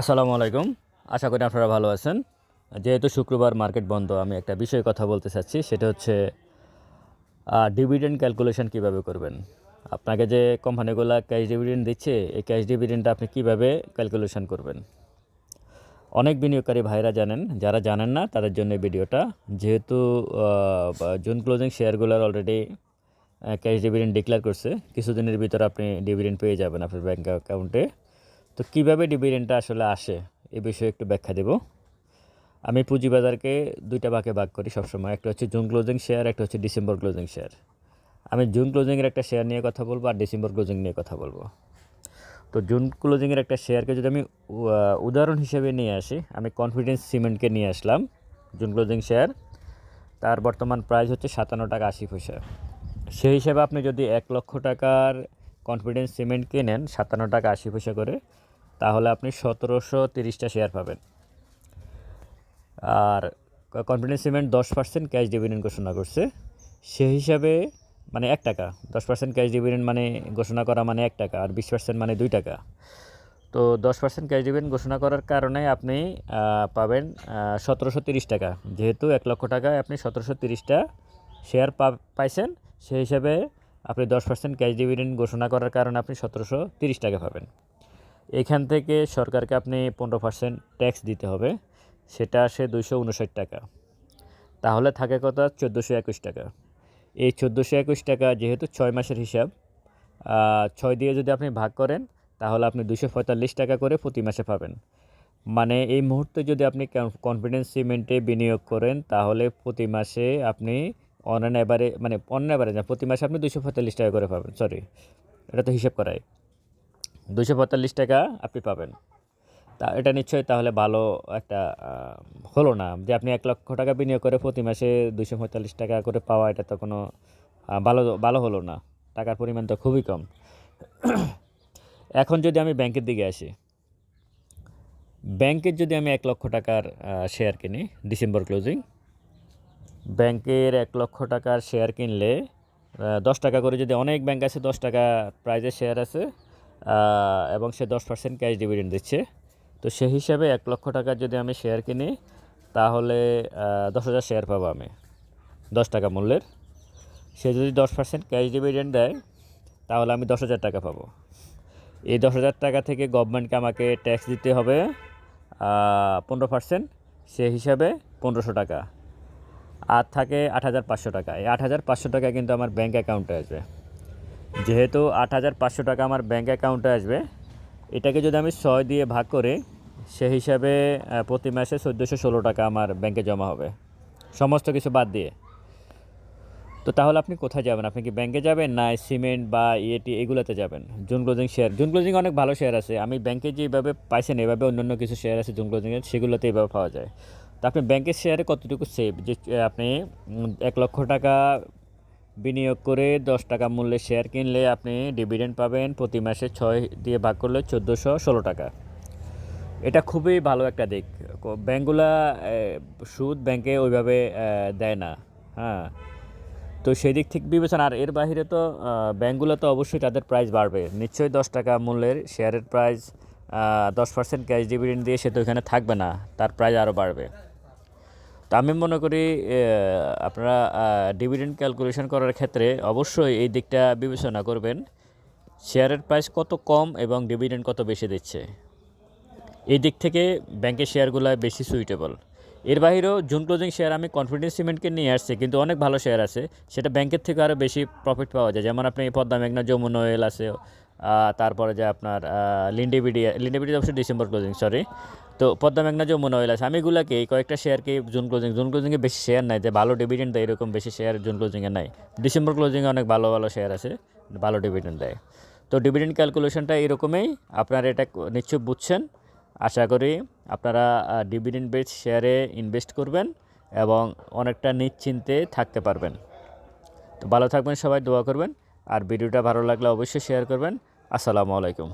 আসসালামু আলাইকুম। আশা করি আপনারা ভালো আছেন। যেহেতু শুক্রবার মার্কেট বন্ধ, আমি একটা বিষয়ে কথা বলতে চাচ্ছি। সেটা হচ্ছে ডিভিডেন্ড ক্যালকুলেশন কীভাবে করবেন? আপনাকে যে কোম্পানিগুলো ক্যাশ ডিভিডেন্ড দিচ্ছে, এই ক্যাশ ডিভিডেন্ডটা আপনি কীভাবে ক্যালকুলেশন করবেন? অনেক বিনিয়োগকারী ভাইরা জানেন, যারা জানেন না, তাদের জন্য ভিডিওটা। যেহেতু জুন ক্লোজিং শেয়ারগুলোর অলরেডি ক্যাশ ডিভিডেন্ড ডিক্লেয়ার করছে, কিছুদিনের ভিতরে আপনি ডিভিডেন্ড পেয়ে যাবেন আপনার ব্যাঙ্ক অ্যাকাউন্টে তো কীভাবে ডিভিডেন্ডটা আসলে আসে, এ বিষয়ে একটু ব্যাখ্যা দেব। আমি পুঁজিবাজারকে দুইটা ভাগে ভাগ করি সবসময়, একটা হচ্ছে জুন ক্লোজিং শেয়ার একটা হচ্ছে ডিসেম্বর ক্লোজিং শেয়ার আমি জুন ক্লোজিংয়ের একটা শেয়ার নিয়ে কথা বলব আর ডিসেম্বর ক্লোজিং নিয়ে কথা বলব। তো জুন ক্লোজিংয়ের একটা শেয়ারকে যদি আমি উদাহরণ হিসেবে নিয়ে আসি, আমি কনফিডেন্স সিমেন্টকে নিয়ে আসলাম জুন ক্লোজিং শেয়ার তার বর্তমান প্রাইস হচ্ছে সাতান্ন টাকা আশি পয়সা। সেই হিসাবে আপনি যদি এক লক্ষ টাকার কনফিডেন্স সিমেন্ট কেনেন সাতান্ন টাকা আশি পয়সা করে তাহলে আপনি সতেরোশো তিরিশটা শেয়ার পাবেন। আর কনফিডেন্স সিমেন্ট দশ পার্সেন্ট ক্যাশ ডিভিডেন্ড ঘোষণা করছে। সেই হিসাবে মানে এক টাকা, দশ পার্সেন্ট ক্যাশ ডিভিডেন্ড মানে ঘোষণা করা মানে এক টাকা আর বিশ পার্সেন্ট মানে দুই টাকা। তো দশ পার্সেন্ট ক্যাশ ডিভিডেন্ড ঘোষণা করার কারণে আপনি পাবেন সতেরোশো তিরিশ টাকা। যেহেতু এক লক্ষ টাকায় আপনি সতেরোশো তিরিশটা শেয়ার পাইছেন সেই হিসাবে আপনি দশ পার্সেন্ট ক্যাশ ডিভিডেন্ড ঘোষণা করার কারণে আপনি সতেরোশো তিরিশ টাকা পাবেন। এখান থেকে সরকারকে আপনি পনেরো পার্সেন্ট ট্যাক্স দিতে হবে। সেটা আসে দুইশো উনষাট টাকা। তাহলে থাকে কথা চোদ্দোশো একুশ টাকা। এই চোদ্দোশো একুশ টাকা যেহেতু ছয় মাসের হিসাব ছয় দিয়ে যদি আপনি ভাগ করেন, তাহলে আপনি দুশো পঁয়তাল্লিশ টাকা করে প্রতি মাসে পাবেন। মানে এই মুহূর্তে যদি আপনি কনফিডেন্স সিমেন্টে বিনিয়োগ করেন, তাহলে প্রতি মাসে আপনি অন অ্যান এভারে মানে অন এভারে না, প্রতি মাসে আপনি দুশো পঁয়তাল্লিশ টাকা করে পাবেন। সরি এটা তো হিসাব করাই দুশো পঁয়তাল্লিশ টাকা আপনি পাবেন। তা এটা নিশ্চয়ই তাহলে ভালো একটা হলো না যে আপনি এক লক্ষ টাকা বিনিয়োগ করে প্রতি মাসে দুশো পঁয়তাল্লিশ টাকা করে পাওয়া এটা তো কোনো ভালো ভালো হলো না। টাকার পরিমাণ তো খুবই কম। এখন যদি আমি ব্যাংকের দিকে আসি, ব্যাংকের যদি আমি এক লক্ষ টাকার শেয়ার কিনি ডিসেম্বর ক্লোজিং ব্যাংকের এক লক্ষ টাকার শেয়ার কিনলে দশ টাকা করে যদি অনেক ব্যাংক আছে, দশ টাকা প্রাইজের শেয়ার আছে এবং সে দশ পার্সেন্ট ক্যাশ ডিভিডেন্ড দিচ্ছে। তো সেই হিসাবে এক লক্ষ টাকার যদি আমি শেয়ার কিনি, তাহলে দশ হাজার শেয়ার পাবো আমি, দশ টাকা মূল্যের। সে যদি দশ পার্সেন্ট ক্যাশ ডিভিডেন্ড দেয়, তাহলে আমি দশ হাজার টাকা পাবো। এই দশ হাজার টাকা থেকে গভর্নমেন্টকে আমাকে ট্যাক্স দিতে হবে পনেরো পার্সেন্ট সে হিসাবে পনেরোশো টাকা। আর থাকে আট হাজার পাঁচশো টাকা। এই আট হাজার পাঁচশো টাকা কিন্তু আমার ব্যাঙ্ক অ্যাকাউন্টে আসবে। যেহেতু আট হাজার পাঁচশো টাকা আমার ব্যাঙ্ক অ্যাকাউন্টে আসবে, এটাকে যদি আমি ছয় দিয়ে ভাগ করি সে হিসাবে প্রতি মাসে চোদ্দোশো ষোলো টাকা আমার ব্যাংকে জমা হবে। সমস্ত কিছু বাদ দিয়ে। তো তাহলে আপনি কোথায় যাবেন? আপনি কি ব্যাংকে যাবেন না সিমেন্ট বা ইএটি এগুলোতে যাবেন? June closing share June closing অনেক ভালো শেয়ার আছে। আমি ব্যাংকে যেভাবে পাইছেন, এভাবে অন্যান্য কিছু শেয়ার আছে জুন ক্লোজিংয়ের সেগুলোতে এভাবে পাওয়া যায়। তো আপনি ব্যাংকের শেয়ারে কতটুকু সেভ যে আপনি এক লক্ষ টাকা বিনিয়োগ করে দশ টাকা মূল্যের শেয়ার কিনলে আপনি ডিভিডেন্ড পাবেন প্রতি মাসে ছয় দিয়ে ভাগ করলে চোদ্দোশো ষোলো টাকা। এটা খুবই ভালো একটা দিক। আহ, সুদ ব্যাংকে ওইভাবে দেয় না। হ্যাঁ। তো সেই দিক থেকে বিবেচনা আর এর বাইরে তো আহ, ব্যাংকগুলো তো অবশ্যই তাদের প্রাইস বাড়বে। নিশ্চয়ই দশ টাকা মূল্যের শেয়ারের প্রাইস দশ পার্সেন্ট ক্যাশ ডিভিডেন্ড দিয়ে সে তো ওইখানে থাকবে না তার প্রাইস আরও বাড়বে। তো আমি মনে করি আপনারা ডিভিডেন্ড ক্যালকুলেশন করার ক্ষেত্রে অবশ্যই এই দিকটা বিবেচনা করবেন। শেয়ারের প্রাইস কত কম এবং ডিভিডেন্ড কত বেশি দিচ্ছে? এই দিক থেকে ব্যাংকের শেয়ারগুলো বেশি সুইটেবল এর বাইরেও জুন ক্লোজিং শেয়ার আমি কনফিডেন্স সিমেন্টকে নিয়ে আসছি, কিন্তু অনেক ভালো শেয়ার আছে। সেটা ব্যাংকের থেকে আরও বেশি প্রফিট পাওয়া যায়। যেমন আপনি পদ্মা মেঘনা, যমুন অয়েল আছে তারপরে যে আপনার লিন্ডিবিডি লিন্ডিবিডি অবশ্যই ডিসেম্বর ক্লোজিং সরি তো পদ্মা মেঘনা যমুন আছে, আমি এগুলাকে কয়েকটা শেয়ারকে জুন ক্লোজিং জুন ক্লোজিংয়ে বেশি শেয়ার নাই, যে ভালো ডিভিডেন্ড দেয় এরকম বেশি শেয়ার জুন ক্লোজিংয়ে নাই। ডিসেম্বর ক্লোজিংয়ে অনেক ভালো ভালো শেয়ার আছে, ভালো ডিভিডেন্ড দেয়। তো ডিভিডেন্ড ক্যালকুলেশনটা এরকমই, আপনারা এটা নিশ্চয় বুঝছেন। আশা করি আপনারা ডিভিডেন্ড বেস শেয়ারে ইনভেস্ট করবেন এবং অনেকটা নিশ্চিন্তে থাকতে পারবেন। তো ভালো থাকবেন সবাই, দোয়া করবেন। আর ভিডিওটা ভালো লাগলে অবশ্যই শেয়ার করবেন। আসসালামু আলাইকুম।